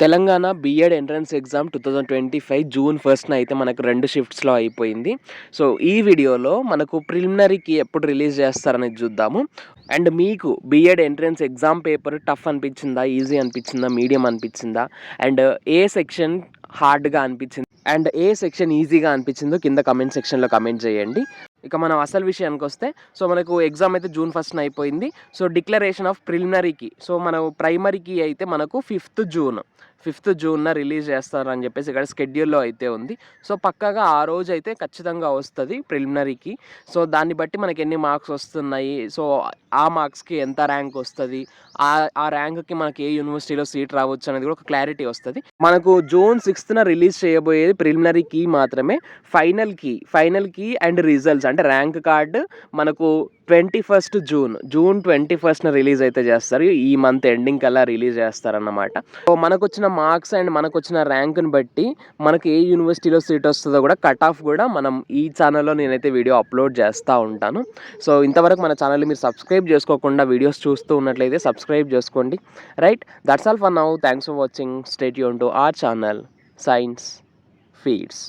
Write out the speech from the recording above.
Telangana BEd entrance exam two thousand twenty five June ఫస్ట్న అయితే మనకు రెండు షిఫ్ట్స్లో అయిపోయింది. సో ఈ వీడియోలో మనకు ప్రిలిమినరీకి ఎప్పుడు రిలీజ్ చేస్తారనేది చూద్దాము. అండ్ మీకు BEd entrance exam paper tough అనిపించిందా ఈజీ అనిపించిందా మీడియం అనిపించిందా? అండ్ ఏ సెక్షన్ హార్డ్గా అనిపించింది? అండ్ ఏ సెక్షన్ ఈజీగా అనిపించిందో కింద కమెంట్ సెక్షన్లో కమెంట్ చేయండి. ఇక మనం అసలు విషయానికి వస్తే సో మనకు ఎగ్జామ్ అయితే జూన్ ఫస్ట్న అయిపోయింది. సో డిక్లరేషన్ ఆఫ్ ప్రిలిమినరీకి సో మనం ప్రైమరీకి అయితే మనకు ఫిఫ్త్ జూన్ ఫిఫ్త్ జూన్న రిలీజ్ చేస్తారని చెప్పేసి ఇక్కడ స్కెడ్యూల్లో అయితే ఉంది. సో పక్కాగా ఆ రోజు అయితే ఖచ్చితంగా వస్తుంది ప్రిలిమినరీకి సో దాన్ని బట్టి మనకి ఎన్ని మార్క్స్ వస్తున్నాయి? సో ఆ మార్క్స్కి ఎంత ర్యాంక్ వస్తుంది? ఆ ఆ ర్యాంక్కి మనకి ఏ యూనివర్సిటీలో సీట్ రావచ్చు అనేది కూడా ఒక క్లారిటీ వస్తుంది. మనకు జూన్ సిక్స్త్న రిలీజ్ చేయబోయేది ప్రిలిమినరీ కీ మాత్రమే. Final key final key and results అంటే ర్యాంక్ కార్డు మనకు twenty first June June twenty ఫస్ట్న release అయితే చేస్తారు. ఈ మంత్ ఎండింగ్ కల్లా రిలీజ్ చేస్తారన్నమాట. సో మనకు వచ్చిన మార్క్స్ అండ్ మనకు వచ్చిన ర్యాంక్ని బట్టి మనకి ఏ యూనివర్సిటీలో సీట్ వస్తుందో కూడా కట్ ఆఫ్ కూడా మనం ఈ ఛానల్లో నేనైతే వీడియో అప్లోడ్ చేస్తూ ఉంటాను. సో ఇంతవరకు మన ఛానల్ మీరు సబ్స్క్రైబ్ చేసుకోకుండా వీడియోస్ చూస్తూ ఉన్నట్లయితే సబ్స్క్రైబ్ చేసుకోండి. Right? That's all for now. Thanks for watching. Stay Yoon to our channel. Science feeds.